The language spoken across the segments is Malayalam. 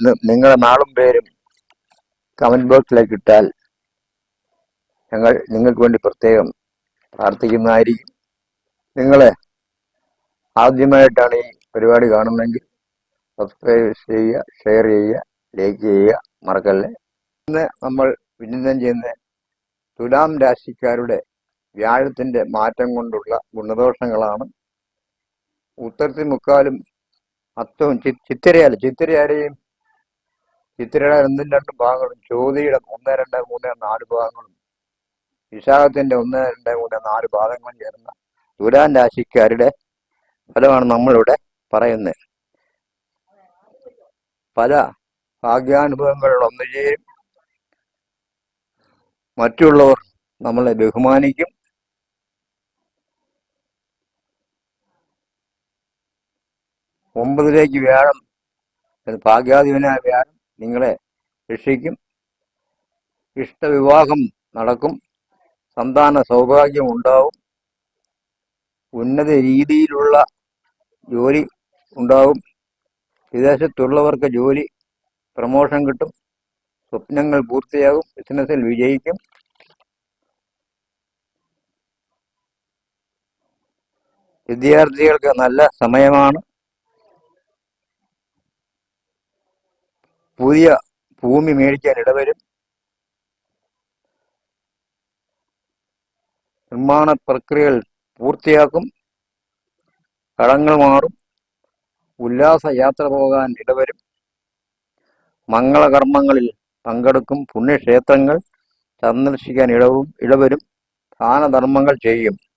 നിങ്ങളുടെ നാളും പേരും കമന്റ് ബോക്സിലേക്ക് ഇട്ടാൽ ഞങ്ങൾ നിങ്ങൾക്ക് വേണ്ടി പ്രത്യേകം പ്രാർത്ഥിക്കുന്നതായിരിക്കും. നിങ്ങൾ ആദ്യമായിട്ടാണ് ഈ പരിപാടി കാണുന്നതെങ്കിൽ സബ്സ്ക്രൈബ് ചെയ്യുക ഷെയർ ചെയ്യുക ലൈക്ക് ചെയ്യുക മറക്കല്ലേ? ഇന്ന് നമ്മൾ വിചിന്തനം ചെയ്യുന്ന തുലാം രാശിക്കാരുടെ വ്യാഴത്തിന്റെ മാറ്റം കൊണ്ടുള്ള ഗുണദോഷങ്ങളാണ്. ഉത്തരത്തിൽ മുക്കാലും അത്തവും ചി- ചിത്തിരയല്ല ചിത്തിരയാരെയും ചിത്തിരയുടെ രണ്ടും രണ്ട് ഭാഗങ്ങളും ചോതിയുടെ ഒന്ന് രണ്ട് മൂന്ന് നാല് ഭാഗങ്ങളും വിശാഖത്തിന്റെ ഒന്ന് രണ്ട് മൂന്ന് നാല് ഭാഗങ്ങളും ചേർന്ന തുലാൻ രാശിക്കാരുടെ ഫലമാണ് നമ്മളിവിടെ പറയുന്നത്. പല ഭാഗ്യാനുഭവങ്ങൾ ഒന്ന് ചെയ്യും മറ്റുള്ളവർ നമ്മളെ ബഹുമാനിക്കും. ഒമ്പതിലേക്ക് വ്യാഴം ഭാഗ്യാധിപനായ വ്യാഴം നിങ്ങളെ രക്ഷിക്കും. ഇഷ്ടവിവാഹം നടക്കും. സന്താന സൗഭാഗ്യം ഉണ്ടാവും ഉന്നത രീതിയിലുള്ള ജോലി ഉണ്ടാവും. വിദേശത്തുള്ളവർക്ക് ജോലി പ്രമോഷൻ കിട്ടും. സ്വപ്നങ്ങൾ പൂർത്തിയാകും. ബിസിനസ്സിൽ വിജയിക്കും. വിദ്യാർത്ഥികൾക്ക് നല്ല സമയമാണ്. പുതിയ ഭൂമി മേടിക്കാൻ ഇടവരും. നിർമ്മാണ പ്രക്രിയകൾ പൂർത്തിയാക്കും. കടങ്ങൾ മാറും. ഉല്ലാസ യാത്ര പോകാൻ ഇടവരും. മംഗളകർമ്മങ്ങളിൽ പങ്കെടുക്കും. പുണ്യക്ഷേത്രങ്ങൾ സന്ദർശിക്കാൻ ഇടവും ഇടവരും. ദാനധർമ്മങ്ങൾ ചെയ്യും.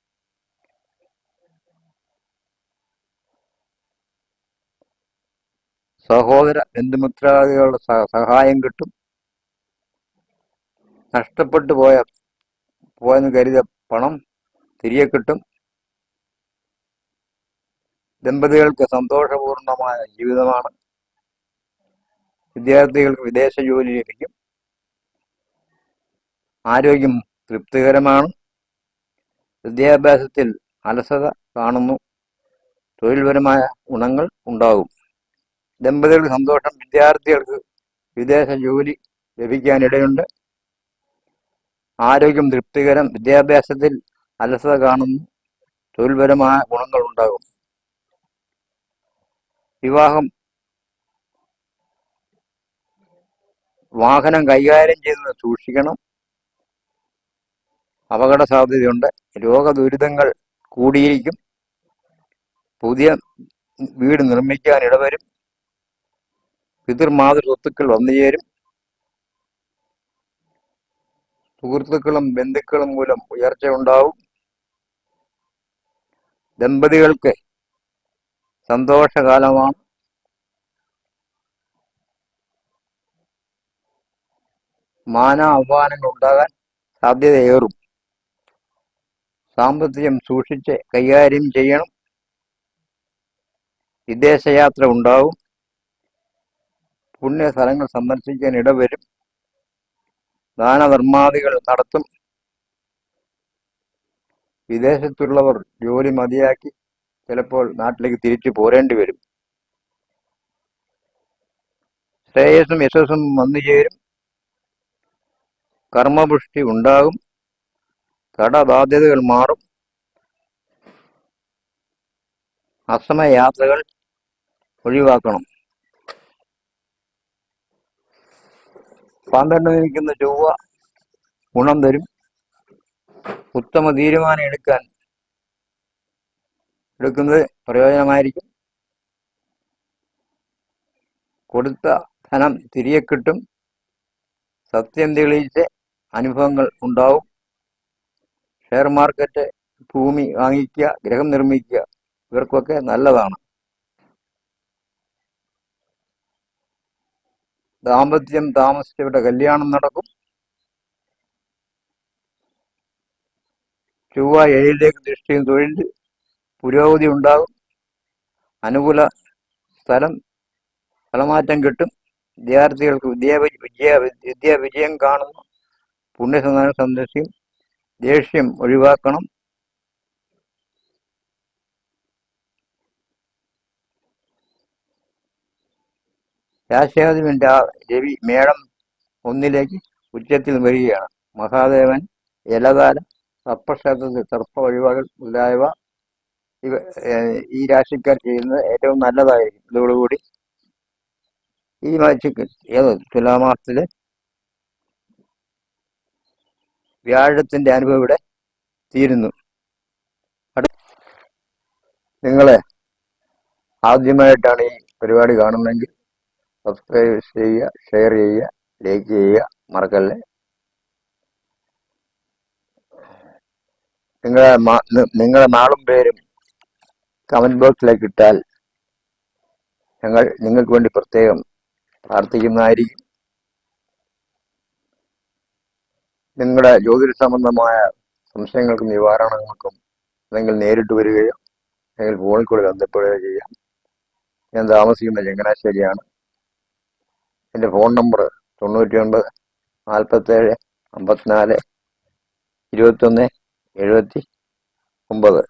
സഹോദര ബന്ധുമിത്രാദികളുടെ സഹായം കിട്ടും. നഷ്ടപ്പെട്ടു പോയ പോയെന്ന് കരുതിയ പണം തിരികെ കിട്ടും. ദമ്പതികൾക്ക് സന്തോഷപൂർണമായ ജീവിതമാണ്. വിദ്യാർത്ഥികൾക്ക് വിദേശ ജോലി ലഭിക്കും. ആരോഗ്യം തൃപ്തികരമാണ്. വിദ്യാഭ്യാസത്തിൽ അലസത കാണുന്നു. തൊഴിൽപരമായ ഗുണങ്ങൾ ഉണ്ടാകും. ദമ്പതികൾക്ക് സന്തോഷം വിദ്യാർത്ഥികൾക്ക് വിദേശ ജോലി ലഭിക്കാനിടയുണ്ട്. ആരോഗ്യം തൃപ്തികരം വിദ്യാഭ്യാസത്തിൽ അലസത കാണുന്നു തൊഴിൽപരമായ ഗുണങ്ങൾ ഉണ്ടാകും വിവാഹം വാഹനം കൈകാര്യം ചെയ്യുന്നത് സൂക്ഷിക്കണം. അപകട സാധ്യതയുണ്ട്. രോഗദുരിതങ്ങൾ കൂടിയിരിക്കും. പുതിയ വീട് നിർമ്മിക്കാൻ ഇടവരും. പിതൃമാതൃ സ്വത്തുക്കൾ വന്നുചേരും. സുഹൃത്തുക്കളും ബന്ധുക്കളും മൂലം ഉയർച്ച ഉണ്ടാവും. ദമ്പതികൾക്ക് സന്തോഷകാലമാണ്. മാന അപമാനങ്ങൾ ഉണ്ടാകാൻ സാധ്യതയേറും. സാമ്പത്തികം സൂക്ഷിച്ച് കൈകാര്യം ചെയ്യണം. വിദേശയാത്ര ഉണ്ടാവും. പുണ്യ സ്ഥലങ്ങൾ സന്ദർശിക്കാൻ ഇടവരും. ദാനധർമാദികൾ നടത്തും. വിദേശത്തുള്ളവർ ജോലി മതിയാക്കി ചിലപ്പോൾ നാട്ടിലേക്ക് തിരിച്ചു പോരേണ്ടി വരും. ശ്രേയസ്സും യശസ്സും വന്നു ചേരും. കർമ്മപുഷ്ടി ഉണ്ടാകും. കടബാധ്യതകൾ മാറും. അസമയാത്രകൾ ഒഴിവാക്കണം. പന്ത്രണ്ട് നിൽക്കുന്ന ചൊവ്വ ഗുണം തരും. ഉത്തമ തീരുമാനം എടുക്കാൻ എടുക്കുന്നത് പ്രയോജനമായിരിക്കും. കൊടുത്ത ധനം തിരികെ കിട്ടും. സത്യം തെളിയിച്ച് അനുഭവങ്ങൾ ഉണ്ടാവും. ഷെയർ മാർക്കറ്റ് ഭൂമി വാങ്ങിക്കുക ഗ്രഹം നിർമ്മിക്കുക ഇവർക്കൊക്കെ നല്ലതാണ്. ദാമ്പത്യം താമസിച്ചവരുടെ കല്യാണം നടക്കും. ചൊവ്വ ഏഴിലേക്ക് ദൃഷ്ടിയും തൊഴിൽ പുരോഗതി ഉണ്ടാകും. അനുകൂല സ്ഥലം സ്ഥലമാറ്റം കിട്ടും. വിദ്യാർത്ഥികൾക്ക് വിദ്യാ വിജയ വിദ്യാ വിജയം കാണുന്നു. പുണ്യസന്ധാനം സന്ദർശിക്കും. ദേഷ്യം ഒഴിവാക്കണം. രാശാധിപൻ ആ രവി മേളം ഒന്നിലേക്ക് ഉച്ചത്തിൽ വരികയാണ്. മഹാദേവൻ ജലധാര സർപ്പക്ഷേത്രത്തിൽ സർപ്പ വഴിപാടുകൾ മുതലായവ ഇവ ഈ രാശിക്കാർ ചെയ്യുന്നത് ഏറ്റവും നല്ലതായിരിക്കും. ഇതോടുകൂടി ഈ മാസത്തിൽ ഏത് തുലാമാസത്തിൽ വ്യാഴത്തിന്റെ അനുഭവം ഇവിടെ തീരുന്നു. നിങ്ങളെ ആദ്യമായിട്ടാണ് ഈ പരിപാടി കാണുന്നതെങ്കിൽ സബ്സ്ക്രൈബ് ചെയ്യുക ഷെയർ ചെയ്യുക ലൈക്ക് ചെയ്യുക. മറക്കല്ലേ? നിങ്ങളെ നിങ്ങളെ നിങ്ങളുടെ നാളും പേരും കമന്റ് ബോക്സിലേക്ക് ഇട്ടാൽ ഞങ്ങൾ നിങ്ങൾക്ക് വേണ്ടി പ്രത്യേകം പ്രാർത്ഥിക്കുന്നതായിരിക്കും. നിങ്ങളുടെ ജ്യോതിഷ സംബന്ധമായ സംശയങ്ങൾക്കും നിവാരണങ്ങൾക്കും നിങ്ങൾ നേരിട്ട് വരികയോ അല്ലെങ്കിൽ ഫോണിൽ കൂടെ ബന്ധപ്പെടുകയോ ചെയ്യാം. ഞാൻ താമസിക്കുന്ന ചങ്ങനാശ്ശേരിയാണ്. എന്റെ ഫോൺ നമ്പർ തൊണ്ണൂറ്റി ഒൻപത് നാൽപ്പത്തേഴ് അമ്പത്തിനാല് ഇരുപത്തൊന്ന് എഴുപത്തി ഒമ്പത്.